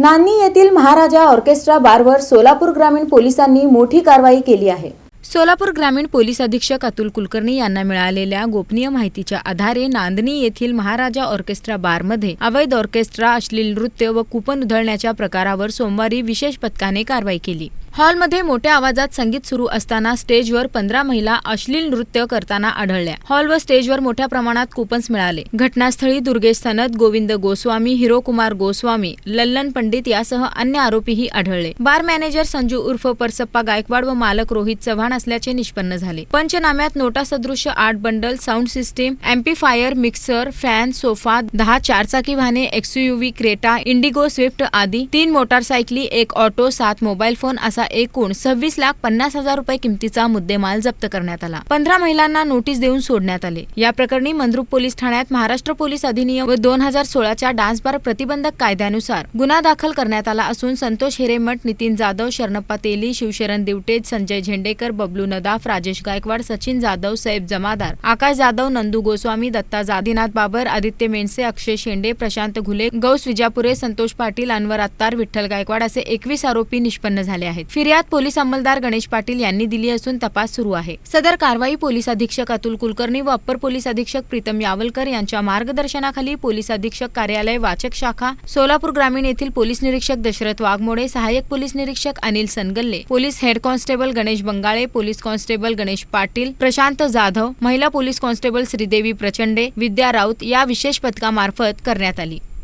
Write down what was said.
नान्नी येथील महाराजा ऑर्केस्ट्रा बारवर सोलापूर ग्रामीण पोलिसांनी मोठी कारवाई केली आहे. सोलापूर ग्रामीण पोलीस अधीक्षक अतुल कुलकर्णी यांना मिळालेल्या गोपनीय माहितीच्या आधारे नांदणी येथील महाराजा ऑर्केस्ट्रा बारमध्ये अवैध ऑर्केस्ट्रा अश्लील नृत्य व कुपन उधळण्याच्या प्रकारावर सोमवारी विशेष पथकाने कारवाई केली. हॉलमध्ये मोठ्या आवाजात संगीत सुरू असताना स्टेजवर पंधरा महिला अश्लील नृत्य करताना आढळल्या. हॉल व स्टेजवर मोठ्या प्रमाणात कुपन्स मिळाले. घटनास्थळी दुर्गेश सनद गोविंद गोस्वामी हिरोकुमार गोस्वामी लल्लन पंडित यासह अन्य आरोपीही आढळले. बार मॅनेजर संजू उर्फ परसप्पा गायकवाड व मालक रोहित चव्हाण असल्याचे निष्पन्न झाले. पंचनाम्यात नोटा सदृश आठ bundle sound system amplifier mixer fan sofa दहा चारचाकी वाहने एक्सयूव्ही क्रेटा इंडिगो स्विफ्ट आदी तीन मोटारसायकली एक ऑटो सात मोबाईल फोन असा एकूण सव्वीस लाख पन्नास हजार रुपये किमतीचा मुद्देमाल जप्त करण्यात आला. पंधरा महिलांना नोटीस देऊन सोडण्यात आले. या प्रकरणी मंद्रुप पोलीस ठाण्यात महाराष्ट्र पोलीस अधिनियम व दोन हजार सोळाच्या डान्स बार प्रतिबंधक कायद्यानुसार गुन्हा दाखल करण्यात आला असून संतोष हिरेमठ नितीन जाधव शरणप्पा तेली शिवशरण दिवटे संजय झेंडेकर बबलू नदाफ राजेश गायकवाड सचिन जाधव सैब जमादार आकाश जाधव नंदू गोस्वामी दत्ता जादीनाथ बाबर आदित्य मेंडसे अक्षय शेंडे प्रशांत घुले गौस विजापुरे संतोष पाटील अनवर अत्तार विठ्ठल गायकवाड असे एकवीस आरोपी निष्पन्न झाले आहेत. फिर्याद पोलीस अंमलदार गणेश पाटील यांनी दिली असून तपास सुरू आहे. सदर कारवाई पोलीस अधीक्षक अतुल कुलकर्णी व अप्पर पोलीस अधीक्षक प्रीतम यावलकर यांच्या मार्गदर्शनाखाली पोलीस अधीक्षक कार्यालय वाचक शाखा सोलापूर ग्रामीण येथील पोलीस निरीक्षक दशरथ वाघमोडे सहाय्यक पोलीस निरीक्षक Anil Sangalle police head constable Ganesh Bangale police constable Ganesh Patil Prashant Jadhav महिला पोलीस कॉन्स्टेबल श्रीदेवी प्रचंडे विद्या राऊत या विशेष पथकामार्फत करण्यात आली.